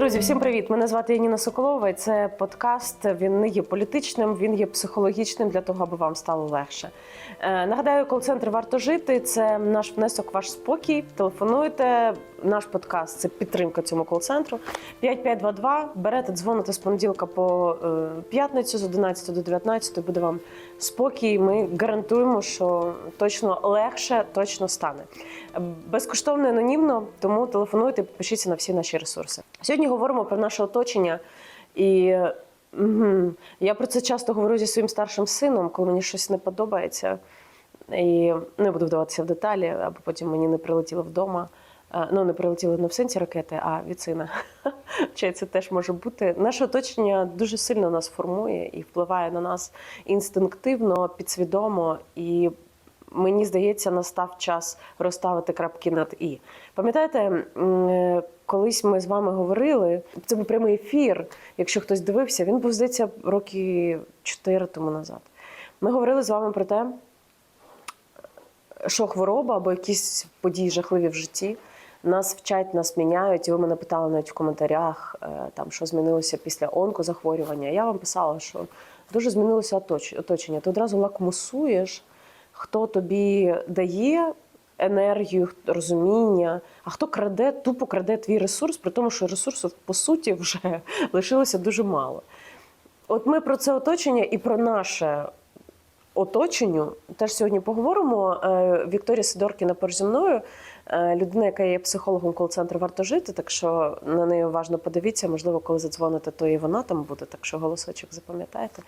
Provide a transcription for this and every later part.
Друзі, всім привіт! Мене звати Яніна Соколова. і Це подкаст. Він не є політичним, він є психологічним для того, аби вам стало легше. Е, нагадаю, кол-центр варто жити. Це наш внесок, ваш спокій. Телефонуйте. Наш подкаст це підтримка цьому кол-центру. 5522. Берете, дзвоните з понеділка по е, п'ятницю з 11 до 19. Буде вам спокій. Ми гарантуємо, що точно легше, точно стане. Безкоштовно анонімно, тому телефонуйте, підпишіться на всі наші ресурси. Сьогодні говоримо про наше оточення, і угу, я про це часто говорю зі своїм старшим сином, коли мені щось не подобається. І не буду вдаватися в деталі, аби потім мені не прилетіло вдома. Ну, не прилетіли не в сенсі ракети, а від сина. Чи це теж може бути. Наше оточення дуже сильно нас формує і впливає на нас інстинктивно, підсвідомо. І мені здається, настав час розставити крапки над і. Пам'ятаєте, колись ми з вами говорили, це був прямий ефір. Якщо хтось дивився, він був здається роки чотири тому назад. Ми говорили з вами про те, що хвороба або якісь події жахливі в житті нас вчать, нас міняють. І ви мене питали навіть в коментарях, е, там що змінилося після онкозахворювання. Я вам писала, що дуже змінилося оточення. Ти одразу лакмусуєш, хто тобі дає енергію, розуміння, а хто краде, тупо краде твій ресурс, при тому, що ресурсу по суті вже лишилося дуже мало. От ми про це оточення і про наше оточенню теж сьогодні поговоримо. Е, Вікторія Сидоркіна поруч зі мною, людина, яка є психологом кол-центру варто жити. Так що на неї уважно подивіться. Можливо, коли задзвоните, то і вона там буде. Так що голосочок запам'ятайте.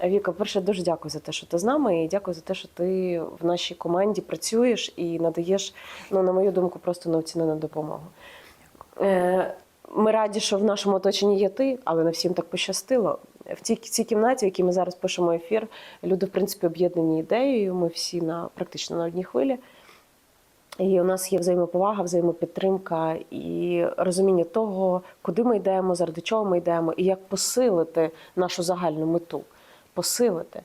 Е, Віка, перше, дуже дякую за те, що ти з нами, і дякую за те, що ти в нашій команді працюєш і надаєш, ну на мою думку, просто неоцінену допомогу. Е, Ми раді, що в нашому оточенні є ти, але не всім так пощастило. В цій, цій кімнаті, в якій ми зараз пишемо ефір, люди, в принципі, об'єднані ідеєю. Ми всі на практично на одній хвилі. І у нас є взаємоповага, взаємопідтримка і розуміння того, куди ми йдемо, заради чого ми йдемо, і як посилити нашу загальну мету. Посилити.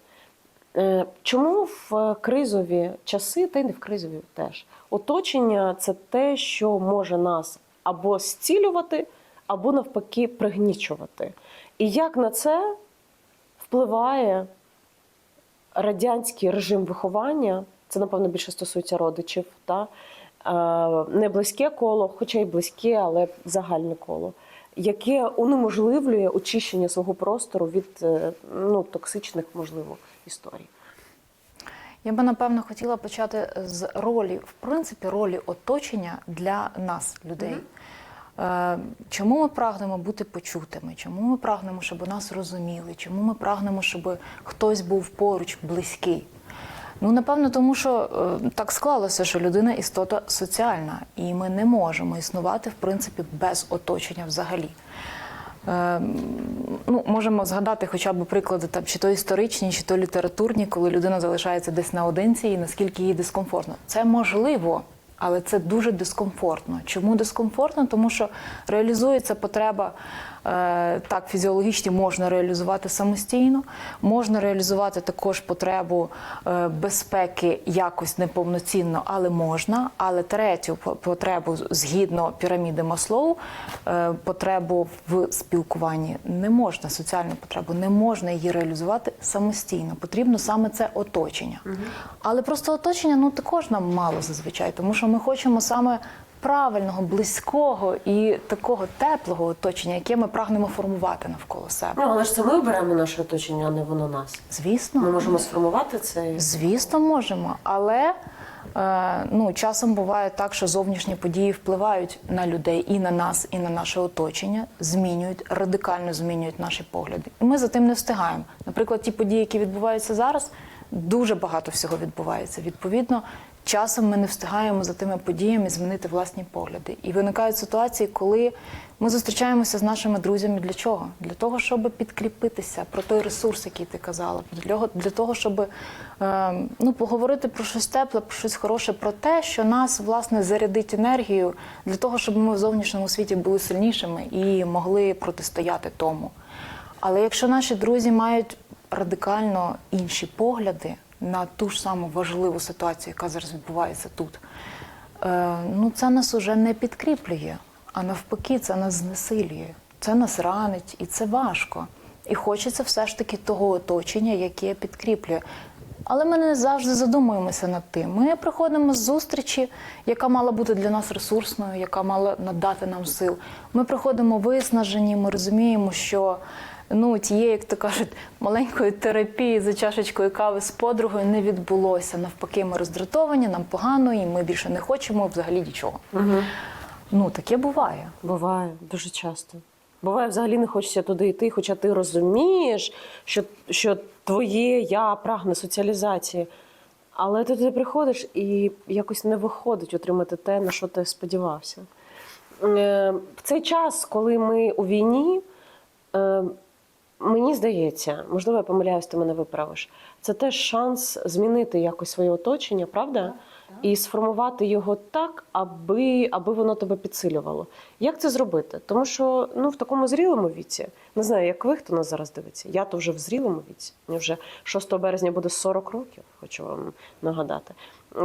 Е, Чому в кризові часи, та й не в кризові теж, оточення це те, що може нас або зцілювати, або навпаки пригнічувати. І як на це впливає радянський режим виховання, це, напевно, більше стосується родичів, та? е, не близьке коло, хоча й близьке, але загальне коло, яке унеможливлює очищення свого простору від е, ну, токсичних, можливо, історій. Я би напевно хотіла почати з ролі, в принципі, ролі оточення для нас, людей. Е, Чому ми прагнемо бути почутими? Чому ми прагнемо, щоб нас розуміли? Чому ми прагнемо, щоб хтось був поруч, близький? Ну, напевно, тому що е, так склалося, що людина істота соціальна, і ми не можемо існувати, в принципі, без оточення взагалі. Е, ну, можемо згадати хоча б приклади там, чи то історичні, чи то літературні, коли людина залишається десь наодинці і наскільки їй дискомфортно. Це можливо, але це дуже дискомфортно. Чому дискомфортно? Тому що реалізується потреба так, фізіологічні можна реалізувати самостійно, можна реалізувати також потребу е, безпеки якось неповноцінно, але можна. Але третю по- потребу згідно піраміди Маслоу, е, потребу в спілкуванні не можна, соціальну потребу не можна її реалізувати самостійно. Потрібно саме це оточення. Але просто оточення ну також нам мало зазвичай, тому що ми хочемо саме правильного, близького і такого теплого оточення, яке ми прагнемо формувати навколо себе. Ну, але ж це ми оберемо наше оточення, а не воно нас. Звісно, Ми можемо сформувати це. Звісно, можемо, але е, ну, часом буває так, що зовнішні події впливають на людей і на нас, і на наше оточення, змінюють, радикально змінюють наші погляди. І ми за тим не встигаємо. Наприклад, ті події, які відбуваються зараз, дуже багато всього відбувається. Відповідно, часом ми не встигаємо за тими подіями змінити власні погляди. І виникають ситуації, коли ми зустрічаємося з нашими друзями для чого? Для того, щоб підкріпитися про той ресурс, який ти казала, для того, щоб е, ну, поговорити про щось тепле, про щось хороше, про те, що нас власне зарядить енергію для того, щоб ми в зовнішньому світі були сильнішими і могли протистояти тому. Але якщо наші друзі мають радикально інші погляди на ту ж саму важливу ситуацію, яка зараз відбувається тут, е, ну це нас уже не підкріплює, а навпаки, це нас знесилює. це нас ранить, і це важко. І хочеться все ж таки того оточення, яке підкріплює. Але ми не завжди задумуємося над тим. Ми приходимо з зустрічі, яка мала бути для нас ресурсною, яка мала надати нам сил. Ми приходимо виснажені, ми розуміємо, що ну, тієї, як то кажуть, маленької терапії за чашечкою кави з подругою не відбулося. Навпаки, ми роздратовані, нам погано, і ми більше не хочемо взагалі нічого. Ну, таке буває. Буває дуже часто. Буває, взагалі не хочеться туди йти, хоча ти розумієш, що, що твоє я прагне соціалізації. Але ти туди приходиш і якось не виходить отримати те, на що ти сподівався. Е, В цей час, коли ми у війні, е, мені здається, можливо, я помиляюсь, ти мене виправиш. Це теж шанс змінити якось своє оточення, правда? І сформувати його так, аби, аби воно тебе підсилювало. Як це зробити? Тому що ну, в такому зрілому віці, не знаю, як ви, хто нас зараз дивиться, я то вже в зрілому віці. Мені вже 6 березня буде 40 років, хочу вам нагадати.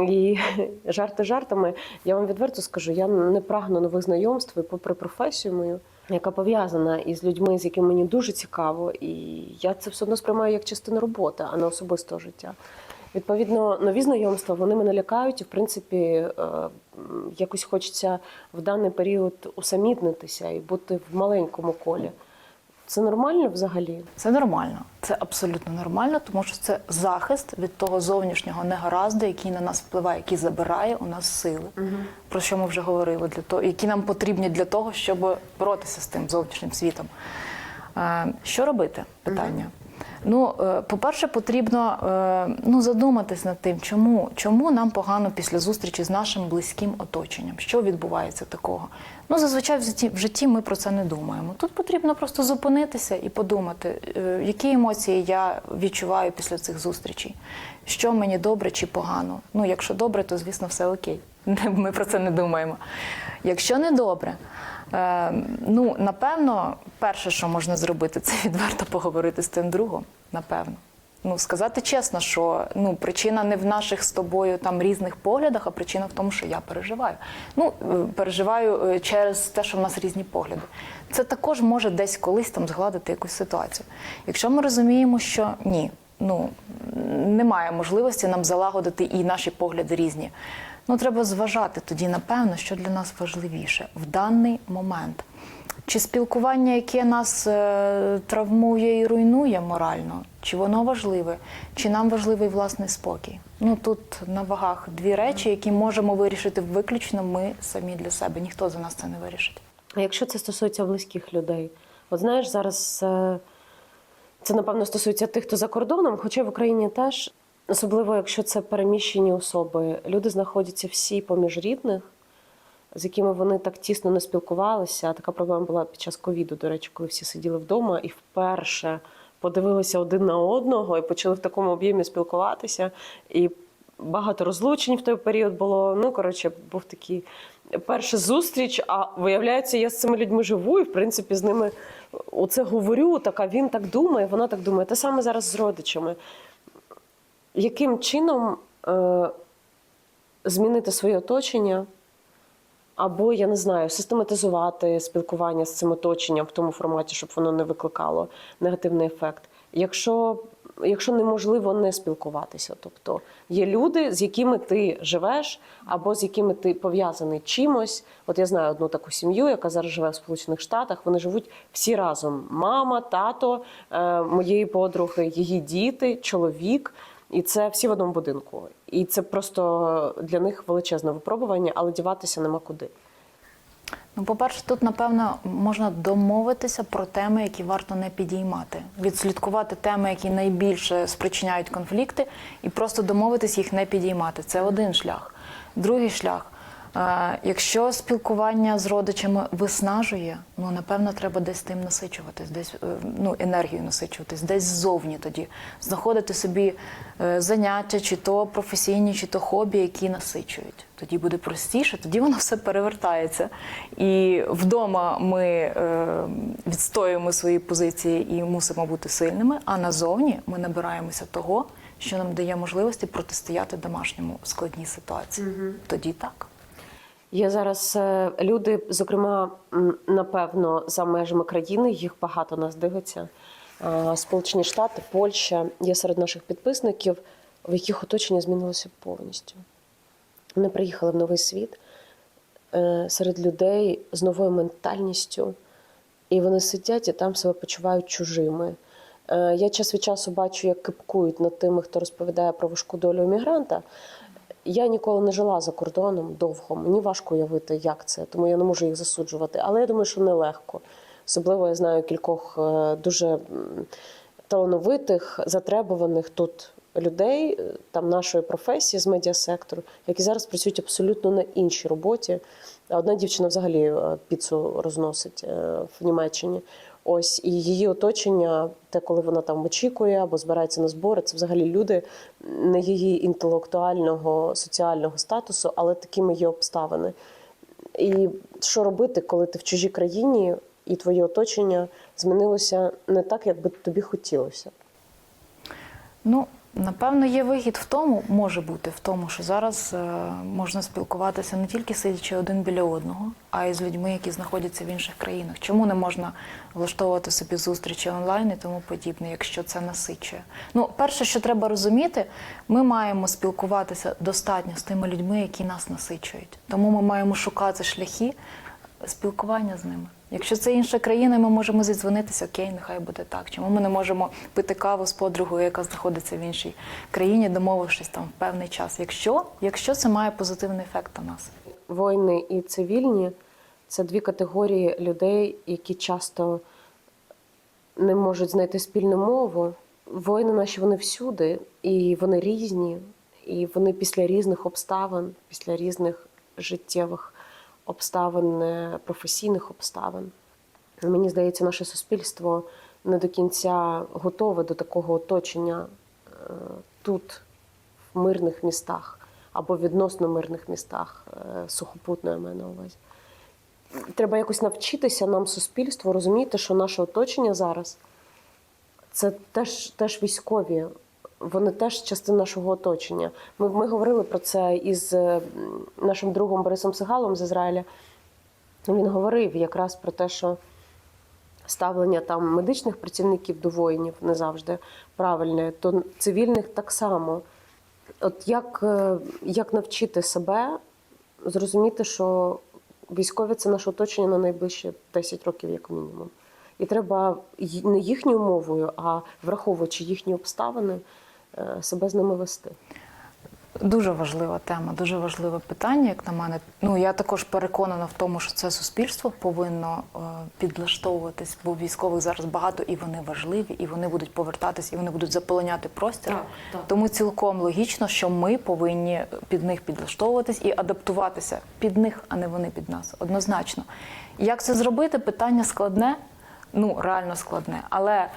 І жарти жартами, я вам відверто скажу, я не прагну нових знайомств, і попри професію мою, яка пов'язана із людьми, з якими мені дуже цікаво, і я це все одно сприймаю як частину роботи, а не особистого життя. Відповідно, нові знайомства вони мене лякають, і в принципі е, якось хочеться в даний період усамітнитися і бути в маленькому колі. Це нормально взагалі? Це нормально, це абсолютно нормально, тому що це захист від того зовнішнього негаразду, який на нас впливає, який забирає у нас сили, про що ми вже говорили, для того, які нам потрібні для того, щоб боротися з тим зовнішнім світом. Е, Що робити? Питання. Ну, е, по-перше, потрібно е, ну, задуматись над тим, чому, чому нам погано після зустрічі з нашим близьким оточенням. Що відбувається такого? Ну, зазвичай в житті, в житті ми про це не думаємо. Тут потрібно просто зупинитися і подумати, е, які емоції я відчуваю після цих зустрічей, що мені добре чи погано. Ну, якщо добре, то звісно все окей. Ми про це не думаємо. Якщо не добре, Е, ну, напевно, перше, що можна зробити, це відверто поговорити з тим другом. Напевно. Ну, сказати чесно, що ну, причина не в наших з тобою там різних поглядах, а причина в тому, що я переживаю. Ну, е, переживаю е, через те, що в нас різні погляди. Це також може десь колись там згладити якусь ситуацію. Якщо ми розуміємо, що ні, ну немає можливості нам залагодити і наші погляди різні. Ну, треба зважати тоді, напевно, що для нас важливіше в даний момент. Чи спілкування, яке нас е, травмує і руйнує морально, чи воно важливе, чи нам важливий власний спокій? Ну тут на вагах дві речі, які можемо вирішити виключно ми самі для себе. Ніхто за нас це не вирішить. А якщо це стосується близьких людей? От знаєш, зараз е, це напевно стосується тих, хто за кордоном, хоча в Україні теж, особливо якщо це переміщені особи, люди знаходяться всі поміж рідних, з якими вони так тісно не спілкувалися. Така проблема була під час ковіду, до речі, коли всі сиділи вдома і вперше подивилися один на одного і почали в такому об'ємі спілкуватися. І багато розлучень в той період було. Ну, коротше, був такий перша зустріч, а виявляється, я з цими людьми живу і, в принципі, з ними оце говорю. Так, а він так думає, вона так думає. Те саме зараз з родичами. Яким чином е, змінити своє оточення? Або я не знаю, систематизувати спілкування з цим оточенням в тому форматі, щоб воно не викликало негативний ефект. Якщо, якщо неможливо не спілкуватися, тобто є люди, з якими ти живеш, або з якими ти пов'язаний чимось. От я знаю одну таку сім'ю, яка зараз живе в Сполучених Штатах. Вони живуть всі разом: мама, тато, е, моєї подруги, її діти, чоловік. І це всі в одному будинку. І це просто для них величезне випробування, але діватися нема куди. Ну, по-перше, тут напевно можна домовитися про теми, які варто не підіймати, відслідкувати теми, які найбільше спричиняють конфлікти, і просто домовитись їх не підіймати. Це один шлях. Другий шлях. Якщо спілкування з родичами виснажує, ну напевно треба десь тим насичуватись, десь е, ну, енергію насичуватись, десь ззовні тоді знаходити собі е, заняття, чи то професійні, чи то хобі, які насичують. Тоді буде простіше, тоді воно все перевертається. І вдома ми е, відстоюємо свої позиції і мусимо бути сильними. А назовні ми набираємося того, що нам дає можливості протистояти домашньому складній ситуації. Тоді так. Є зараз е, люди, зокрема, напевно, за межами країни, їх багато нас дивиться. Сполучені Штати, Польща є серед наших підписників, в яких оточення змінилося повністю. Вони приїхали в новий світ е, серед людей з новою ментальністю, і вони сидять і там себе почувають чужими. Е, Я час від часу бачу, як кипкують над тими, хто розповідає про важку долю емігранта. Я ніколи не жила за кордоном довго. Мені важко уявити, як це, тому я не можу їх засуджувати. Але я думаю, що нелегко. Особливо я знаю кількох е, дуже талановитих, затребуваних тут людей, е, там нашої професії з медіасектору, які зараз працюють абсолютно на іншій роботі. Одна дівчина взагалі е, піцу розносить в Німеччині. Ось і її оточення, те, коли вона там очікує або збирається на збори, це взагалі люди не її інтелектуального соціального статусу, але такими є обставини. І що робити, коли ти в чужій країні і твоє оточення змінилося не так, як би тобі хотілося? Ну, напевно, є вигід в тому, може бути в тому, що зараз е, можна спілкуватися не тільки сидячи один біля одного, а й з людьми, які знаходяться в інших країнах. Чому не можна влаштовувати собі зустрічі онлайн і тому подібне, якщо це насичує? Ну, перше, що треба розуміти, ми маємо спілкуватися достатньо з тими людьми, які нас насичують. Тому ми маємо шукати шляхи спілкування з ними. Якщо це інша країна, ми можемо зідзвонитися, окей, нехай буде так. Чому ми не можемо пити каву з подругою, яка знаходиться в іншій країні, домовившись там в певний час? Якщо, якщо це має позитивний ефект на нас. Воїни і цивільні це дві категорії людей, які часто не можуть знайти спільну мову. Воїни наші вони всюди, і вони різні, і вони після різних обставин, після різних життєвих обставин, професійних обставин. Мені здається, наше суспільство не до кінця готове до такого оточення е, тут, в мирних містах або відносно мирних містах е, сухопутно, я маю на увазі. Треба якось навчитися нам, суспільству, розуміти, що наше оточення зараз це теж, теж військові. Вони теж частина нашого оточення. Ми, ми говорили про це із е, нашим другом Борисом Сигалом з Ізраїля. Він говорив якраз про те, що ставлення там медичних працівників до воїнів не завжди правильне, то цивільних так само. От як, е, як навчити себе зрозуміти, що військові це наше оточення на найближчі 10 років, як мінімум. І треба не їхньою мовою, а враховуючи їхні обставини, себе з ними вести. Дуже важлива тема, дуже важливе питання, як на мене. Ну я також переконана в тому, що це суспільство повинно е, підлаштовуватись, бо військових зараз багато і вони важливі, і вони будуть повертатись, і вони будуть заполоняти простір. Так, так. Тому цілком логічно, що ми повинні під них підлаштовуватись і адаптуватися під них, а не вони під нас. Однозначно. Як це зробити? Питання складне, ну реально складне. Але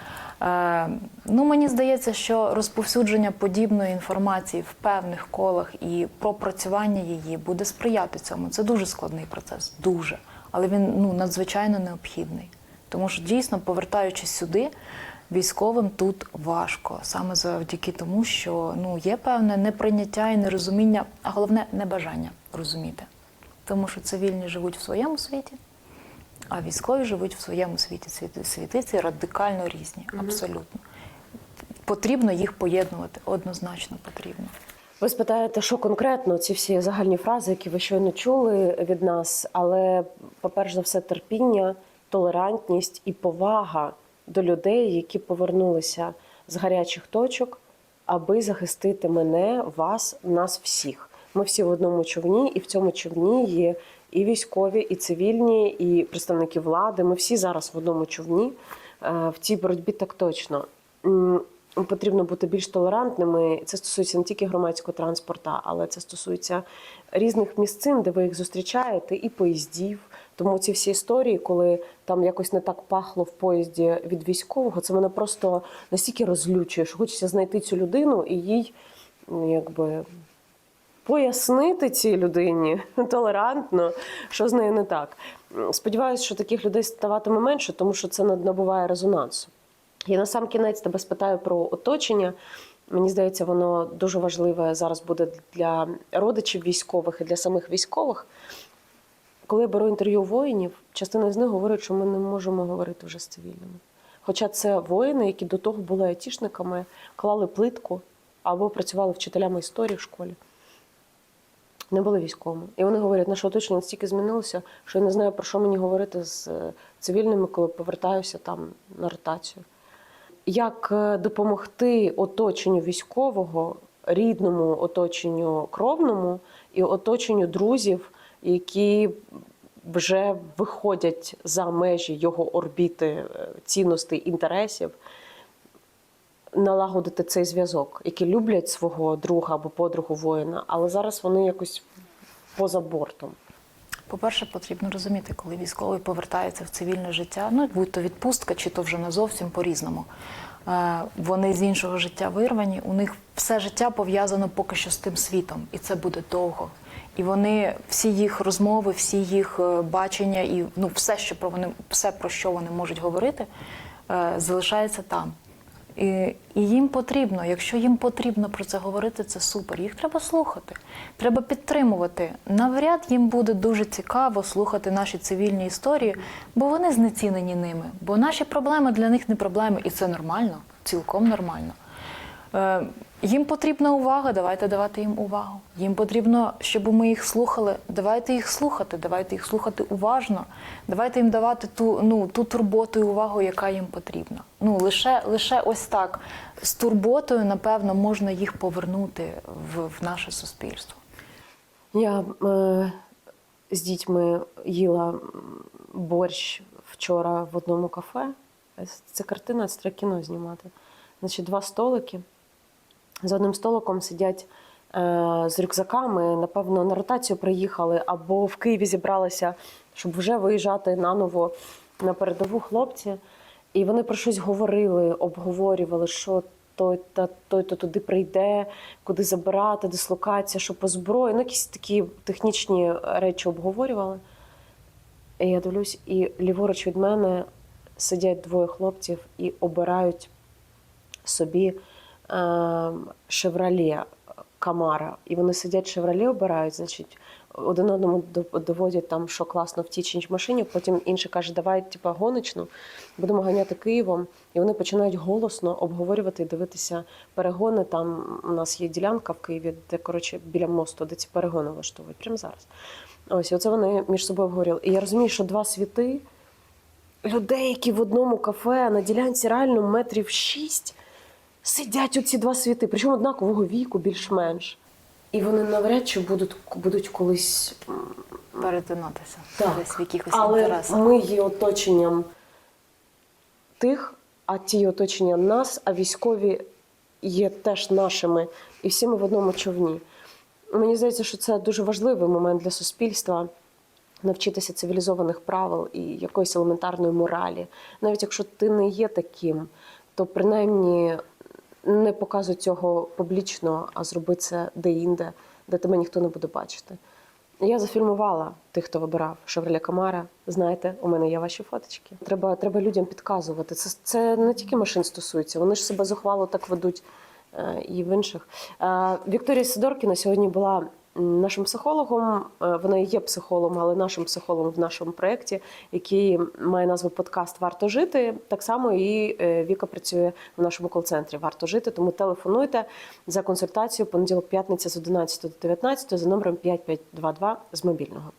е, ну, мені здається, що розповсюдження подібної інформації в певних колах і пропрацювання її буде сприяти цьому. Це дуже складний процес, дуже. Але він ну, надзвичайно необхідний. Тому що дійсно, повертаючись сюди, військовим тут важко, саме завдяки тому, що ну, є певне неприйняття і нерозуміння, а головне небажання розуміти. Тому що цивільні живуть в своєму світі, а військові живуть в своєму світі. Світи, світи радикально різні, абсолютно. Потрібно їх поєднувати, однозначно потрібно. Ви спитаєте, що конкретно ці всі загальні фрази, які ви щойно чули від нас, але, по-перше за все, терпіння, толерантність і повага до людей, які повернулися з гарячих точок, аби захистити мене, вас, нас всіх. Ми всі в одному човні, і в цьому човні є і військові, і цивільні, і представники влади. Ми всі зараз в одному човні е, в цій боротьбі так точно. Потрібно бути більш толерантними. Це стосується не тільки громадського транспорту, але це стосується різних місцин, де ви їх зустрічаєте, і поїздів. Тому ці всі історії, коли там якось не так пахло в поїзді від військового, це мене просто настільки розлючує, що хочеться знайти цю людину і їй ну, якби пояснити цій людині толерантно, що з нею не так. Сподіваюся, що таких людей ставатиме менше, тому що це набуває резонансу. Я на сам кінець тебе спитаю про оточення. Мені здається, воно дуже важливе зараз буде для родичів військових і для самих військових. коли я беру інтерв'ю воїнів, частина з них говорить, що ми не можемо говорити вже з цивільними. Хоча це воїни, які до того були айтішниками, клали плитку або працювали вчителями історії в школі. Не були військовими. І вони говорять, наше оточення настільки змінилося, що я не знаю, про що мені говорити з е, цивільними, коли повертаюся там на ротацію. Як е, допомогти оточенню військового, рідному оточенню кровному і оточенню друзів, які вже виходять за межі його орбіти е, цінностей, інтересів, налагодити цей зв'язок, які люблять свого друга або подругу воїна, але зараз вони якось поза бортом. По-перше, потрібно розуміти, коли військовий повертається в цивільне життя, ну будь то відпустка, чи то вже не зовсім по-різному. Е, Вони з іншого життя вирвані, у них все життя пов'язано поки що з тим світом, і це буде довго. І вони, всі їх розмови, всі їх е, бачення і ну, все, що про вони, все, про що вони можуть говорити, е, залишається там. І, і їм потрібно, якщо їм потрібно про це говорити, це супер. Їх треба слухати, треба підтримувати. Навряд їм буде дуже цікаво слухати наші цивільні історії, бо вони знецінені ними. Бо наші проблеми для них не проблеми, і це нормально, цілком нормально. Е, їм потрібна увага, давайте давати їм увагу. Їм потрібно, щоб ми їх слухали. Давайте їх слухати, давайте їх слухати уважно. Давайте їм давати ту, ну, ту турботу і увагу, яка їм потрібна. Ну лише, лише ось так з турботою, напевно, можна їх повернути в, в наше суспільство. Я е, з дітьми їла борщ вчора в одному кафе. Це картина, це треба кіно знімати. Значить, два столики. За одним столиком сидять е, з рюкзаками, напевно, на ротацію приїхали або в Києві зібралися, щоб вже виїжджати наново на передову хлопці. І вони про щось говорили, обговорювали, що той та той то туди прийде, куди забирати, дислокація, що по зброї. Ну, якісь такі технічні речі обговорювали. І я дивлюсь, і ліворуч від мене сидять двоє хлопців і обирають собі шевроле Камара. І вони сидять шевроле обирають, значить, один одному до- доводять там, що класно в тій чи іншій машині. Потім інший каже, давай типа гоночну, будемо ганяти Києвом. І вони починають голосно обговорювати і дивитися перегони. Там у нас є ділянка в Києві, де коротше біля мосту, де ці перегони влаштовують прямо зараз. Ось, і оце вони між собою обговорювали. І я розумію, що два світи людей, які в одному кафе на ділянці реально метрів шість, сидять оці два світи, причому однакового віку, більш-менш. І вони навряд чи будуть, будуть колись Перетинатися так, десь в якихось але інтересах. ми є оточенням тих, а ті є оточенням нас, а військові є теж нашими, і всі ми в одному човні. Мені здається, що це дуже важливий момент для суспільства навчитися цивілізованих правил і якоїсь елементарної моралі. Навіть якщо ти не є таким, то принаймні не показуй цього публічно, а зроби це де-інде, де тебе ніхто не буде бачити. Я зафільмувала тих, хто вибирав Шевреля Камара. Знаєте, у мене є ваші фоточки. Треба, треба людям підказувати. Це, це не тільки машин стосується, вони ж себе зухвало так ведуть е, і в інших. Е, Вікторія Сидоркіна сьогодні була нашим психологом. Е, Вона є психологом, але нашим психологом в нашому проєкті, який має назву подкаст Варто жити. Так само і е, Віка працює в нашому кол-центрі Варто жити. Тому телефонуйте за консультацією понеділок, п'ятниця з 11 до 19 за номером 5522 з мобільного.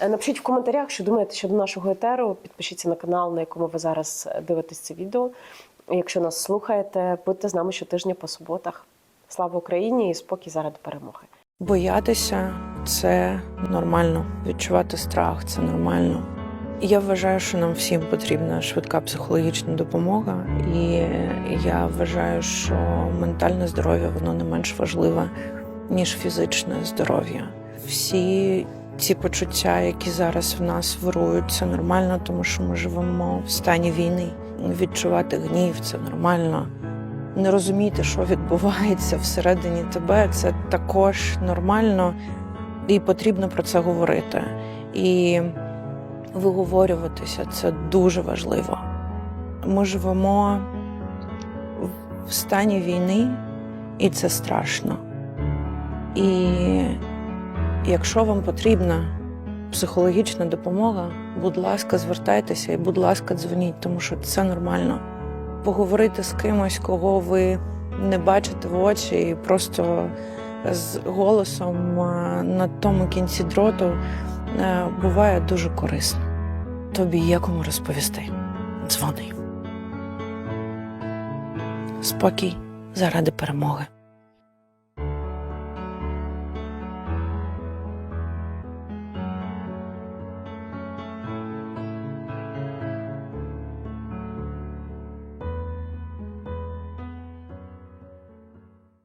Е, Напишіть в коментарях, що думаєте щодо нашого етеру. Підпишіться на канал, на якому ви зараз дивитесь це відео. Якщо нас слухаєте, будьте з нами щотижня по суботах. Слава Україні і спокій заради перемоги. Боятися це нормально. Відчувати страх це нормально. Я вважаю, що нам всім потрібна швидка психологічна допомога, і я вважаю, що ментальне здоров'я воно не менш важливе, ніж фізичне здоров'я. Всі ці почуття, які зараз в нас вирують, це нормально, тому що ми живемо в стані війни. Відчувати гнів це нормально не розуміти, що відбувається всередині тебе, це також нормально і потрібно про це говорити. І виговорюватися це дуже важливо. Ми живемо в стані війни, і це страшно. І якщо вам потрібна психологічна допомога, будь ласка, звертайтеся і, будь ласка, дзвоніть, тому що це нормально. Поговорити з кимось, кого ви не бачите в очі, і просто з голосом на тому кінці дроту буває дуже корисно. Тобі є кому розповісти. Дзвони. Спокій заради перемоги.